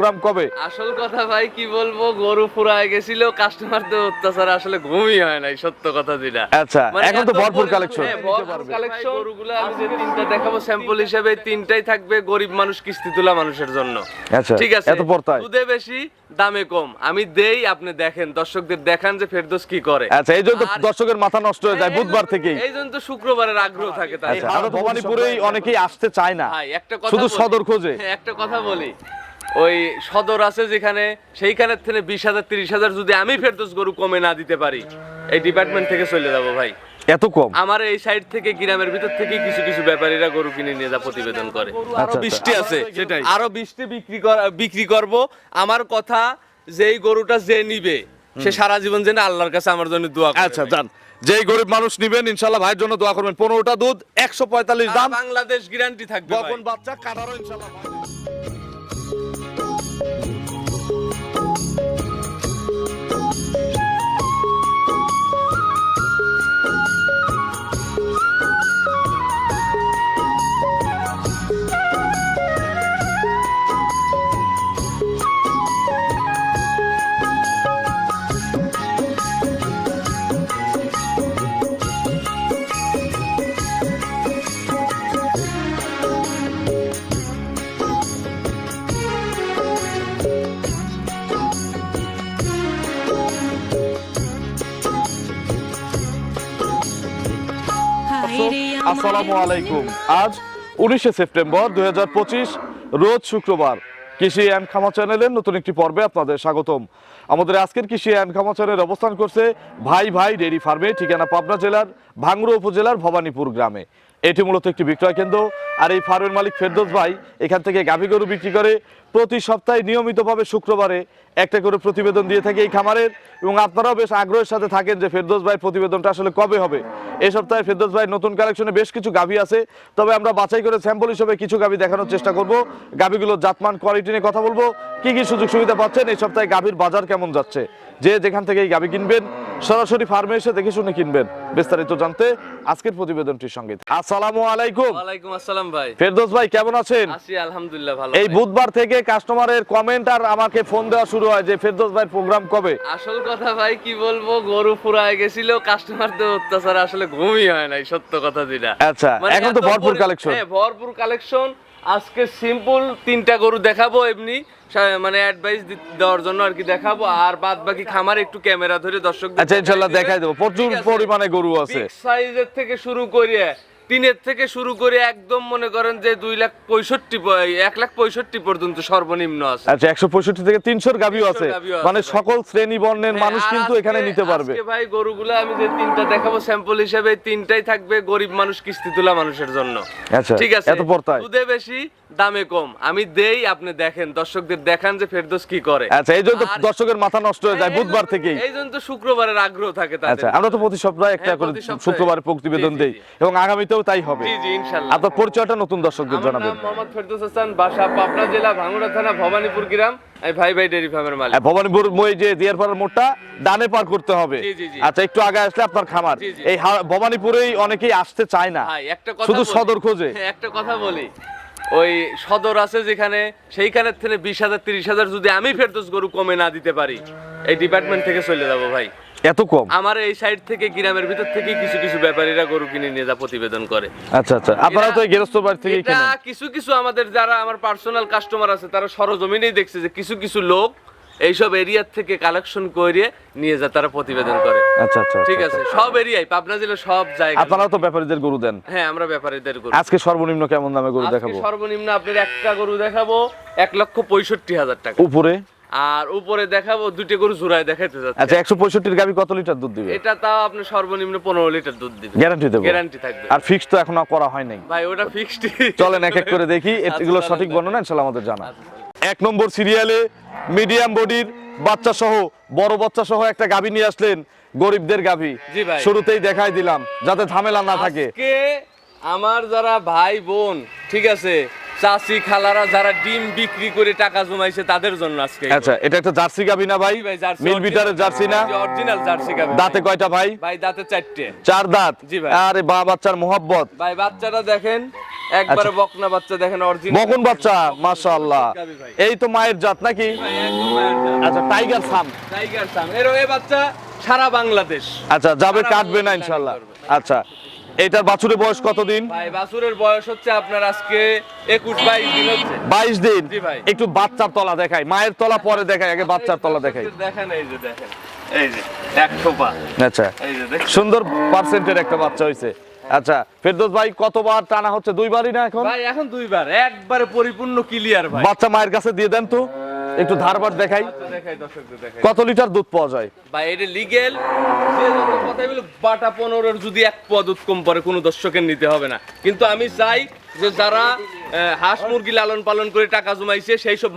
Programme কবে? আসল কথা ভাই কি বলব? গরু ফুরায় গেছিল কাস্টমারদের অত্যাচার আসলে ঘুমই হয় নাই সত্য কথা যেটা। আচ্ছা মানে এখন তো ভরপুর কালেকশন হ্যাঁ, কালেকশন গরুগুলো আমি যে তিনটা দেখাবো স্যাম্পল হিসেবে তিনটাই থাকবে গরিব মানুষ কিস্তি তোলা মানুষের জন্য। আচ্ছা ঠিক আছে? এত পড়তায়? দুধে বেশি দামে কম। আমি দেই আপনি দেখেন দর্শকদের দেখান যে ফেরদোস কি করে। আচ্ছা এই জন্য তো দর্শকের মাথা নষ্ট হয়ে যায় বুধবার থেকেই। এই জন্য তো শুক্রবারের আগ্রহ থাকে তাই। আচ্ছা আমরা ভবানীপুরেই অনেকেই আসতে চায় না। একটা কথা শুধু সদর খোঁজে। হ্যাঁ, একটা কথা বলি। ওই সদর আছে যেখানে সেইখানের থেকে বিশ হাজার তিরিশ হাজার যদি আমি ফেরদোস গরু কমে না দিতে পারি এই ডিপার্টমেন্ট থেকে চলে যাব ভাই। এত কম? আমার এই সাইড থেকে গ্রামের ভিতর থেকে কিছু কিছু ব্যাপারীরা গরু কিনে নিয়ে যা প্রতিবেদন করে। আরও আচ্ছা। বৃষ্টি আছে সেটাই। আরও বৃষ্টি বিক্রি বিক্রি করব। আমার কথা যে এই গরুটা যে নিবে সে সারা জীবন যেন আল্লাহর কাছে আমার জন্য দোয়া করে। আচ্ছা। যান। যেই গরিব মানুষ নিবেন ইনশাল্লাহ ভাইয়ের জন্য দোয়া করবেন। পনেরোটা দুধ একশো পঁয়তাল্লিশ আর দাম বাংলাদেশ গ্যারান্টি থাকবে বাচ্চা কাটারও ইনশাল্লাহ আসসালামু আলাইকুম। আজ উনিশে সেপ্টেম্বর দুই হাজার পঁচিশ, রোজ শুক্রবার। কৃষি অ্যান্ড খামা চ্যানেলের নতুন একটি পর্বে আপনাদের স্বাগতম। আমাদের আজকের কৃষি অ্যান্ড খামা চ্যানেল অবস্থান করছে ভাই ভাই ডেরি ফার্মে, ঠিকানা পাবনা জেলার ভাঙ্গুড়া উপজেলার ভবানীপুর গ্রামে। এটি মূলত একটি বিক্রয় কেন্দ্র। আর এই ফার্মের মালিক ফেরদোস ভাই এখান থেকে গাভী গরু বিক্রি করে প্রতি সপ্তাহে নিয়মিতভাবে শুক্রবারে একটা করে প্রতিবেদন দিয়ে থাকে এই খামারের। এবং আপনারাও বেশ আগ্রহের সাথে থাকেন যে ফেরদোস ভাই প্রতিবেদনটা আসলে কবে হবে। এই সপ্তাহে ফেরদোস ভাই নতুন কালেকশনে বেশ কিছু গাভী আছে। তবে আমরা বাছাই করে স্যাম্পল হিসেবে কিছু গাভী দেখানোর চেষ্টা করব। গাভীগুলোর জাতমান, কোয়ালিটি নিয়ে কথা বলব। কি কি সুযোগ সুবিধা পাচ্ছেন? এই সপ্তাহে গাভীর বাজার কেমন যাচ্ছে? যে যেখান থেকে এই গাভী কিনবেন সরাসরি ফার্মে এসে দেখে শুনে কিনবেন। বিস্তারিত জানতে আজকের প্রতিবেদনটির সঙ্গে। আসসালামু আলাইকুম। ওয়ালাইকুম আসসালাম ভাই। ফেরদৌস ভাই কেমন আছেন? আছি আলহামদুলিল্লাহ ভালো এই বুধবার থেকে কাস্টমারের কমেন্ট আর আমাকে ফোন দেওয়া শুরু হয় যে ফেরদৌস ভাই প্রোগ্রাম কবে? আসল কথা ভাই কি বলব গরু ফুরায় গেছিল কাস্টমারদের অত্যাচার আসলে ঘুমই হয় নাই সত্য কথা যেটা। আচ্ছা মানে এখন তো ভরপুর কালেকশন হ্যাঁ ভরপুর কালেকশন আজকে সিম্পল তিনটা গরু দেখাবো এমনি মানে অ্যাডভাইস দেওয়ার জন্য আর কি দেখাবো। আর বাদ বাকি খামার একটু ক্যামেরা ধরে দর্শক আচ্ছা ইনশাল্লাহ দেখাই দেবো। প্রচুর পরিমাণে গরু আছে। সাইজের থেকে শুরু করে তিনের থেকে শুরু করে একদম মনে করেন যে দুই লাখ পঁয়ষট্টি এক লাখ পঁয়ষট্টি পর্যন্ত সর্বনিম্ন আছে। আচ্ছা একশো পঁয়ষট্টি থেকে তিনশোর গাভিও 300 আছে। মানে সকল শ্রেণি বর্ণের হ্যাঁ, মানুষ কিন্তু এখানে নিতে পারবে। ভাই গরুগুলো আমি যে তিনটা দেখাবো স্যাম্পল হিসেবে তিনটাই থাকবে গরিব মানুষ কিস্তি তোলা মানুষের জন্য। আচ্ছা ঠিক আছে? এত পড়তায় দুধে বেশি দামে কম। আমি দেই আপনি দেখেন। দর্শকদের দেখান যে ফেরদোস কি করে। আচ্ছা এই জন্য দর্শকের মাথা নষ্ট হয়ে যায় বুধবার থেকেই। এই জন্য তো শুক্রবারের আগ্রহ থাকে তাদের আচ্ছা আমরা তো প্রতি সপ্তাহে একটা হ্যাঁ, করে শুক্রবারে প্রতিবেদন দেই। এবং আগামীতেও তাই হবে। জি জি ইনশাআল্লাহ আপনার পরিচয়টা নতুন দর্শকদের আমার জানাবেন। নাম মোহাম্মদ ফেরদৌস হাসান বাসা পাবনা জেলা ভাঙ্গুড়া থানা ভবানীপুর গ্রাম। আমি ভাই ভাই ডেরি ফার্মের মালিক। হ্যাঁ, ভবানীপুর মই যে দিয়ারপাড়ার মোড়টা ডানে পার করতে হবে। আচ্ছা একটু আগে আসলে আপনার খামার। এই ভবানীপুরেই অনেকেই আসতে চায় না। শুধু সদর খোঁজে। হ্যাঁ, একটা কথা বলি। ওই সদর আছে যেখানে সেইখানের থেকে বিশ হাজার তিরিশ হাজার যদি আমি ফেরদোস গরু কমে না দিতে পারি এই ডিপার্টমেন্ট থেকে চলে যাব ভাই। এত কম? আমার এই সাইড থেকে গ্রামের ভিতর থেকে কিছু কিছু ব্যাপারীরা গরু কিনে নিয়ে যা প্রতিবেদন করে। আচ্ছা আচ্ছা। আপনারা তো বাড়ি থেকে কেনেন? কিছু কিছু আমাদের যারা আমার পার্সোনাল কাস্টমার আছে তারা সরজমিনেই দেখছে যে কিছু কিছু লোক এইসব এরিয়ার থেকে কালেকশন করে নিয়ে যা তারা প্রতিবেদন করে। আচ্ছা আচ্ছা ঠিক আচ্ছা, আছে সব এরিয়ায় পাবনা জেলার সব জায়গায়। আপনারাও তো ব্যাপারীদের গরু দেন। হ্যাঁ আমরা ব্যাপারীদের গরু। আজকে সর্বনিম্ন কেমন দামে গরু আজকে দেখাবো? সর্বনিম্ন আপনার একটা গরু দেখাবো এক লক্ষ পঁয়ষট্টি হাজার টাকা। উপরে? আর উপরে দেখাবো দুটো গরু জোড়ায় দেখাইতে যাচ্ছে। আচ্ছা একশো পঁয়ষট্টির গাবি কত লিটার দুধ দিবে? এটা তাও আপনি সর্বনিম্ন পনেরো লিটার দুধ দিবে। গ্যারান্টি দেবো। গ্যারান্টি থাকবে। আর ফিক্স তো এখনও করা হয় নাই। ভাই ওটা ফিক্সড চলেন এক এক করে দেখি আচ্ছা, এগুলো সঠিক। বর্ণনা ইনশাল্লাহ আমাদের জানা। এক নম্বর সিরিয়ালে মিডিয়াম বডির বাচ্চা সহ বড় বাচ্চা সহ একটা গাভী নিয়ে আসলেন গরিবদের গাভী। শুরুতেই দেখাই দিলাম যাতে ঝামেলা না থাকে। আমার যারা ভাই বোন ঠিক আছে চাষি খালারা যারা ডিম বিক্রি করে টাকা জমাইছে তাদের জন্য আজকে আচ্ছা এটা একটা জার্সি গাবি না ভাই? মিল বিটারের জার্সি না? অরিজিনাল জার্সি গাবি দাঁতে কয়টা ভাই? ভাই দাঁতে চারটে। চার দাঁত? জি ভাই। আরে বা বাচ্চার মোহাব্বত। ভাই বাচ্চাটা দেখেন একবারে বকনা বাচ্চা দেখেন অরিজিনাল আচ্ছা। বকন বাচ্চা মাশাআল্লাহ। এই তো মায়ের জাত নাকি? আচ্ছা টাইগার সাম টাইগার সাম এর এই বাচ্চা সারা বাংলাদেশ। আচ্ছা যাবে কাটবে না বাংলাদেশ ইনশাল্লাহ আচ্ছা। এটার বাছুরের বয়স কতদিন? ভাই বাসুরের বয়স হচ্ছে আপনার আজকে একুশ বাইশ দিন হচ্ছে। বাইশ দিন? জি ভাই। একটু বাচ্চার তলা দেখাই। মায়ের তলা পরে দেখাই আগে বাচ্চার তলা দেখাই। দেখেন এই যে দেখেন। এই যে এক থোপা আচ্ছা। এই যে সুন্দর পার্সেন্টের একটা বাচ্চা হয়েছে আচ্ছা ফেরদৌস ভাই কতবার টানা হচ্ছে? দুইবারই না এখন? ভাই এখন দুইবার। একবারে পরিপূর্ণ ক্লিয়ার ভাই। বাচ্চা মায়ের কাছে দিয়ে দেন তো। একটু ধারবার দেখাই। বাচ্চা দেখাই দর্শকদের দেখাই। কত লিটার দুধ পাওয়া যায়? ভাই এটা লিগেল যে যত কথাই বলে বাটা পনেরোর যদি এক পদ দুধ কম পরে কোনো দর্শকের নিতে হবে না। কিন্তু আমি চাই যে যারা হাঁস মুরগি লালন পালন করে টাকা জমাইছে সেই সব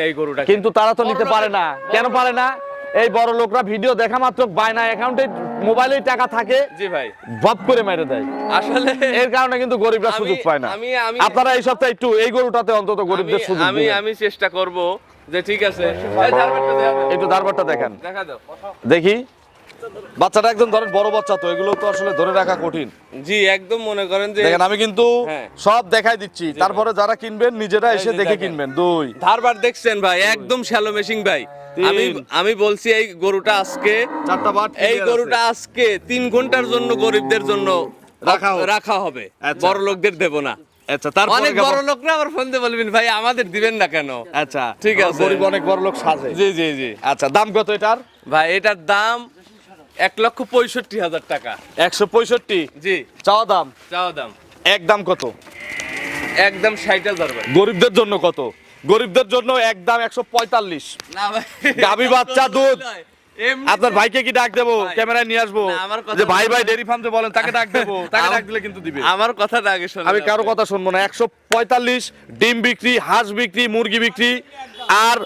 এই গরুটা কিন্তু তারা তো নিতে পারে না। কেন পারে না? এই বড় লোকরা ভিডিও দেখা মাত্র বায়না অ্যাকাউন্টে মোবাইলে টাকা থাকে। জি ভাই। ভাব করে মেরে দেয়। আসলে এর কারণে কিন্তু গরিবরা সুযোগ পায় না। আমি- আমি- আপনারা এই সপ্তাহে একটু এই গরুটাতে অন্তত গরিবদের সুযোগ আমি আমি চেষ্টা করব যে ঠিক আছে। একটু ধারবারটা দেখেন। দেখা দাও দেখি। বাচ্চাটা একদম ধরেন বড় বাচ্চা তো এগুলো তো আসলে ধরে রাখা কঠিন। জি একদম মনে করেন যে দেখেন আমি কিন্তু হ্যাঁ। সব দেখাই দিচ্ছি। তারপরে যারা কিনবেন নিজেরা এসে দেখে কিনবেন। দুই। ধারবার দেখছেন ভাই একদম শ্যালো মেশিং ভাই। আমি আমি বলছি এই গরুটা আজকে চারটা বাট এই গরুটা আজকে তিন ঘণ্টার জন্য গরিবদের জন্য রাখা রাখা হবে। আচ্ছা। বড় লোকদের দেব না। আচ্ছা তারপরে অনেক? বড় লোকরা আবার ফোন দিয়ে বলবেন ভাই আমাদের দিবেন না কেন? আচ্ছা ঠিক আছে। গরিব অনেক বড় লোক সাজে। জি জি জি। আচ্ছা দাম কত এটার? ভাই এটার দাম এক লক্ষ পঁয়ষট্টি হাজার টাকা। একশো পঁয়ষট্টি? জি। চাওয়া দাম? চাওয়া দাম। এক দাম কত? একদম ষাট হাজার গরিবদের জন্য কত? গরিবদের জন্য এক দাম একশো পঁয়তাল্লিশ। না ভাই গাভী বাচ্চা দুধ। আপনার ভাইকে কি ডাক দেবো? ক্যামেরায় নিয়ে আসব? কথা যে ভাই ভাই ডেরি ফার্ম যে বলেন তাকে ডাক দেবো। তাকে ডাক দিলে কিন্তু দিবে। আমার কথাটা আগে শোনো আমি কারও কথা শুনব না। একশো পঁয়তাল্লিশ ডিম বিক্রি হাঁস বিক্রি মুরগি বিক্রি আর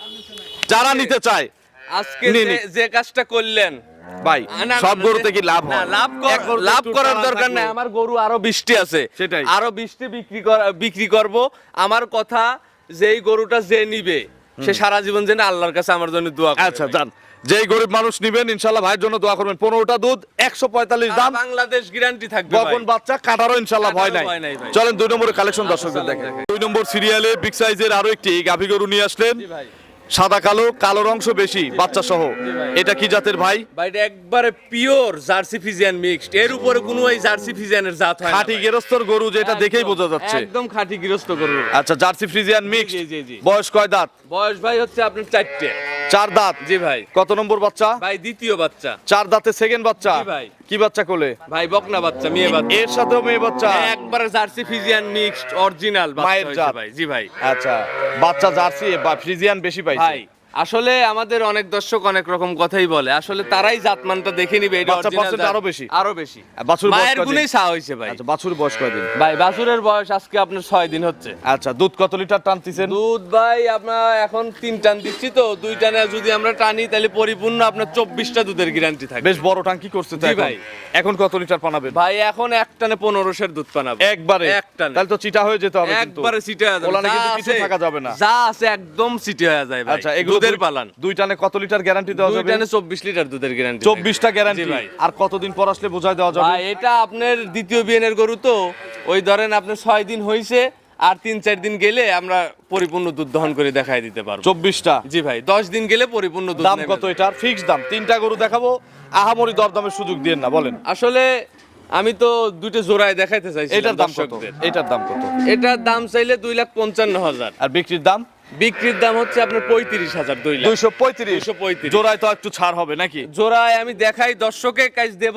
যারা নিতে চায় আজকে যে- কাজটা করলেন। ভাই সব গরুতে কি লাভ হয়? লাভ লাভ করার দরকার নাই। আমার গরু আরও বৃষ্টি আছে। সেটাই। আরও বৃষ্টি বিক্রি বিক্রি করব। আমার কথা যে এই গরুটা যে নিবে সে সারা জীবন যেন আল্লাহর কাছে আমার জন্য দোয়া আচ্ছা ভাই। যেই গরিব মানুষ নিবেন ইনশাল্লাহ ভাইয়ের জন্য দোয়া করবেন। পনেরোটা দুধ একশো পঁয়তাল্লিশ দাম। বাংলাদেশ গ্যারান্টি থাকবে ভাই। বাচ্চা কাটারও ইনশাল্লাহ ভয় নাই। চলেন দুই নম্বরের কালেকশন দর্শকদের দেখেন। দুই নম্বর সিরিয়ালে বিগ সাইজের আরও একটি গাভী গরু নিয়ে আসলেন। সাদা কালো কালোর অংশ বেশি বাচ্চা সহ এটা কি জাতের ভাই? ভাই একবারে পিওর জার্সি ফিজিয়ান মিক্সড এর উপরে কোনো এই জার্সি ফিজিয়ানের জাত হয় খাঁটি। গেরস্তর গরু যেটা দেখেই বোঝা যাচ্ছে। একদম খাঁটি গৃহস্থ গরু। আচ্ছা জার্সি ফ্রিজিয়ান মিক্স জি, জি, জি। বয়স কয় দাঁত? বয়স ভাই হচ্ছে আপনার চারটে। চার দাঁত। জি ভাই। কত নম্বর বাচ্চা? ভাই দ্বিতীয় বাচ্চা। চার দাঁতে সেকেন্ড বাচ্চা? জি ভাই। কি বাচ্চা কোলে? ভাই বকনা বাচ্চা মেয়ে বাচ্চা। এর সাথে মেয়ে বাচ্চা? একবারে জার্সি ফিজিয়ান মিক্সড অরিজিনাল মায়ের ভাই। জি ভাই। আচ্ছা বাচ্চা জার্সি বা ফ্রিজিয়ান বেশি পাইছে। ভাই আসলে আমাদের অনেক দর্শক অনেক রকম কথাই বলে। আসলে তারাই জাতমানটা দেখে নিবে এটা বাচ্চা percent আরও বেশি? আরও বেশি। বাছুর মায়ের গুণেই চা হয়েছে ভাই। আচ্ছা বাছুর বয়স কয়দিন? ভাই বাছুরের বয়স আজকে আপনার ছয় দিন হচ্ছে। আচ্ছা দুধ কত লিটার টানতেছেন দুধ ভাই আপনার এখন তিন টান দিচ্ছি তো। দুই টানে যদি আমরা টানি তাহলে পরিপূর্ণ আপনার চব্বিশটা দুধের গ্যারান্টি থাকবে। বেশ বড় টাঙ্কি করছে তো ভাই। এখন কত লিটার পানাবে ভাই এখন এক টানে পনেরোশের দুধ পানাবে। একবারে? এক টানে। তাহলে তো চিটা হয়ে যেতে হবে কিন্তু। একবারে সিটে হয়ে যাবে। থাকা না। যা আছে একদম সিটে হয়ে যায় ভাই। আচ্ছা এগুলো দুধের পালান। দুই টানে কত লিটার গ্যারান্টি দেওয়া দুই যাবে? টানে চব্বিশ লিটার দুধের গ্যারান্টি চব্বিশটা গ্যারান্টি ভাই। আর কতদিন পর আসলে বোঝায় দেওয়া যাবে? ভাই এটা আপনার দ্বিতীয় বিয়েনের গরু তো। ওই ধরেন আপনার ছয় দিন হয়েছে আর তিন চার দিন গেলে আমরা পরিপূর্ণ দুধ দহন করে দেখাই দিতে পারব। চব্বিশটা। জি ভাই দশ দিন গেলে পরিপূর্ণ দুধ দাম কত। এটার ফিক্স দাম। তিনটা গরু দেখাবো আহামরি দরদামের সুযোগ দিয়ে না বলেন। আসলে আমি তো দুটো জোড়ায় দেখাইতে চাইছি এটার দাম কত? এটার দাম কত? এটার দাম চাইলে দুই লাখ পঞ্চান্ন হাজার। আর বিক্রির দাম? বিক্রির দাম হচ্ছে আপনার পঁয়ত্রিশ হাজার দুই লাখ। দুইশো পঁয়ত্রিশ। 235 জোড়ায় তো একটু ছাড় হবে নাকি? জোড়ায় আমি দেখাই দর্শকের কাজ দেব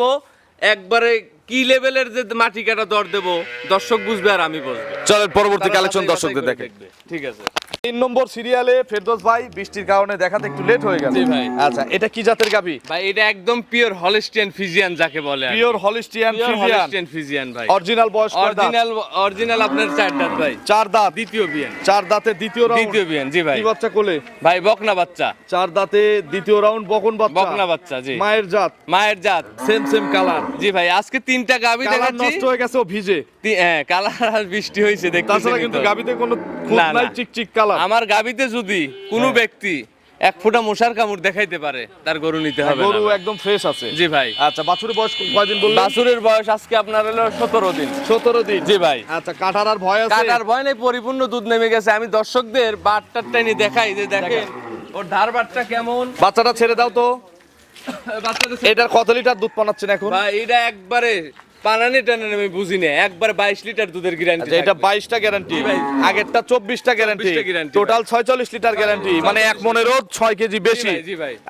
একবারে কি লেভেলের যে মাটি কাটা দর দেব দর্শক বুঝবে আর আমি বুঝব চলেন পরবর্তী কালেকশন দর্শকদের দেখে। ঠিক আছে। তিন নম্বর সিরিয়ালে ফেরদোস ভাই বৃষ্টির কারণে দেখাতে একটু লেট হয়ে গেল। ভাই। আচ্ছা এটা কি জাতের গাবি ভাই এটা একদম পিওর হলস্টিয়ান ফিজিয়ান যাকে বলে পিওর হলিস্টিয়ান হলস্টিয়ান ফিজিয়ান ভাই। অরিজিনাল বয়স অরিজিনাল অরিজিনাল আপনার চার দাঁত ভাই। চার দাঁত? দ্বিতীয় বিয়ান। চার দাঁতে দ্বিতীয় রাউন্ড দ্বিতীয় বিয়ান জি ভাই। কি বাচ্চা কোলে? ভাই বকনা বাচ্চা। চার দাঁতে দ্বিতীয় রাউন্ড বকন বাচ্চা। বকনা বাচ্চা জি। মায়ের জাত? মায়ের জাত। সেম সেম কালার জি ভাই আজকে তিনটা গাবি দেখাচ্ছি। নষ্ট হয়ে গেছে ও ভিজে। হ্যাঁ কালার আর বৃষ্টি হয়েছে হয়েছে দেখতে তাছাড়া কিন্তু গাবিতে কোনো খুঁত নাই। চিকচিক কালার। আমার গাবিতে যদি কোনো হ্যাঁ। ব্যক্তি এক ফোঁটা মশার কামড় দেখাইতে পারে তার গরু নিতে হবে গরু একদম ফ্রেশ আছে। জি ভাই। আচ্ছা বাছুরের বয়স কয়দিন বললেন? বাছুরের বয়স আজকে আপনার হলো সতেরো দিন। সতেরো দিন। জি ভাই। আচ্ছা কাটার আর ভয় আছে? কাটার ভয় নেই পরিপূর্ণ দুধ নেমে গেছে। আমি দর্শকদের বাটটার টাইনি দেখাই যে দেখেন ওর ধার বাটটা কেমন। বাচ্চাটা ছেড়ে দাও তো। বাচ্চাটা এটার কত লিটার দুধ পানাচ্ছেন এখন? ভাই এটা একবারে পানানি টানানি আমি বুঝি না একবার বাইশ লিটার দুধের গ্যারান্টি আচ্ছা এটা বাইশটা গ্যারান্টি। আগেরটা চব্বিশটা গ্যারান্টি টোটাল ছয়চল্লিশ লিটার গ্যারান্টি মানে এক মনেরও ছয় কেজি বেশি।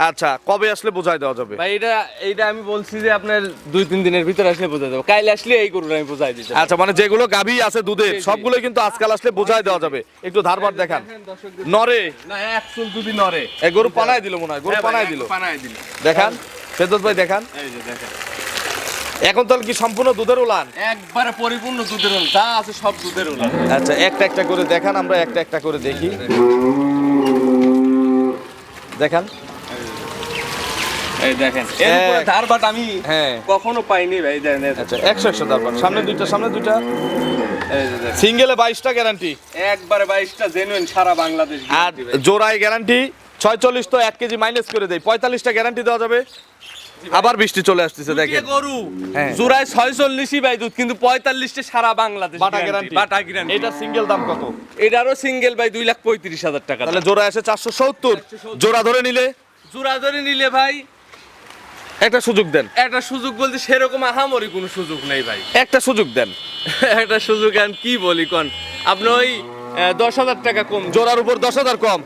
আচ্ছা কবে আসলে বোঝাই দেওয়া যাবে? ভাই এটা এইটা আমি বলছি যে আপনার দুই তিন দিনের ভিতরে আসলে বোঝা যাবে কাইলে আসলে এই গরুটা আমি বোঝাই দিতে আচ্ছা মানে যেগুলো গাভী আছে দুধের জি, জি। সবগুলো কিন্তু আজকাল আসলে বোঝাই দেওয়া যাবে। একটু ধারবার দেখান। নরে না এক চুল দুদি নরে এ গরু পানায় দিল মনে হয় গরু হ্যাঁ পানায় দিল। পানায় দিল। দেখান। ফেরদৌস ভাই দেখান। এই যে দেখেন। এখন তাহলে কি সম্পূর্ণ দুধের উলান? একবারে পরিপূর্ণ দুধের ওলা যা আছে সব দুধের ওলা আচ্ছা একটা একটা করে দেখান আমরা একটা একটা করে দেখি। দেখান। এই আমি হ্যাঁ। কখনো পাইনি ভাই আচ্ছা একশো একশো তারপর সামনে দুইটা সামনে দুইটা। সিঙ্গেলে বাইশটা গ্যারান্টি একবারে বাইশটা জেনুইন সারা বাংলাদেশ আর জোড়ায় গ্যারান্টি ছয়চল্লিশ তো এক কেজি মাইনাস করে দেয় পঁয়তাল্লিশটা গ্যারান্টি দেওয়া যাবে। আবার বৃষ্টি চলে আসতেছে দেখেন। গরু। হ্যাঁ। জোড়ায় ছয়চল্লিশই বাই দুধ কিন্তু পঁয়তাল্লিশটা সারা বাংলাদেশ বাটা গ্যারান্টি বাটা গ্যারান্টি এটা সিঙ্গেল দাম কত? এটারও সিঙ্গেল বাই দুই লাখ পঁয়ত্রিশ হাজার টাকা তাহলে জোড়া চারশো সত্তর। জোড়া ধরে নিলে? জোড়া ধরে নিলে ভাই একটা সুযোগ দেন। একটা সুযোগ বলতে সেরকম আহামরি কোনো সুযোগ নেই ভাই। একটা সুযোগ দেন। একটা সুযোগ আর কি বলি কোন? আপনি ওই দশ হাজার টাকা কম। জোড়ার উপর দশ হাজার কম।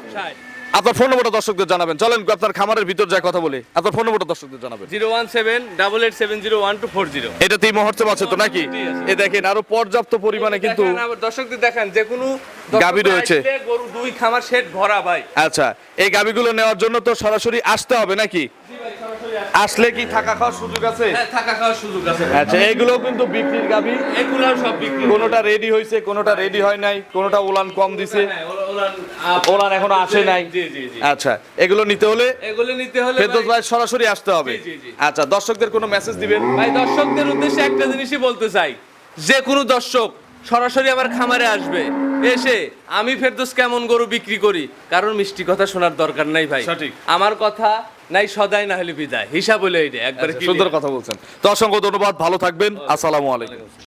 আপনার ফোন নম্বরটা দর্শকদের জানাবেন। চলেন আপনার খামারের ভিতর যা কথা বলি। আপনার ফোন নম্বরটা দর্শকদের জানাবেন। Zero one seven double eight seven zero one two four zero. এটাতেই মুহূর্তে আছে তো নাকি? এ দেখেন আরও পর্যাপ্ত পরিমাণে কিন্তু দর্শকদের দেখেন যে কোনো গাবি রয়েছে। গরু দুই খামার সেট ভরা ভাই। আচ্ছা এই গাবিগুলো নেওয়ার জন্য তো সরাসরি আসতে হবে নাকি? আসলে কি থাকা খাওয়ার সুযোগ আছে? হ্যাঁ থাকা খাওয়ার সুযোগ আছে। আচ্ছা এগুলো কিন্তু বিক্রির গাবি। এগুলাও সব বিক্রি কোনোটা রেডি হয়েছে কোনোটা রেডি হয় নাই কোনোটা উলান কম দিছে হ্যাঁ, ওলান ওলান এখনও আসে নাই। জি জি জি। আচ্ছা এগুলো নিতে হলে এগুলো নিতে হলে ফেরদৌস ভাই- ভাই সরাসরি আসতে হবে। জি, জি, জি। আচ্ছা দর্শকদের কোনো মেসেজ দিবেন? ভাই দর্শকদের উদ্দেশ্যে একটা জিনিসই বলতে চাই। যে কোনো দর্শক সরাসরি আমার খামারে আসবে। এসে আমি ফেরদোস কেমন গরু বিক্রি করি? কারণ মিষ্টি কথা শোনার দরকার নাই ভাই। সঠিক। আমার কথা নাই সদাই না হলে বিদায়। হিসাব হলে এইটা একবার সুন্দর কথা বলছেন। তো অসংখ্য ধন্যবাদ ভালো থাকবেন। আসসালামু আলাইকুম।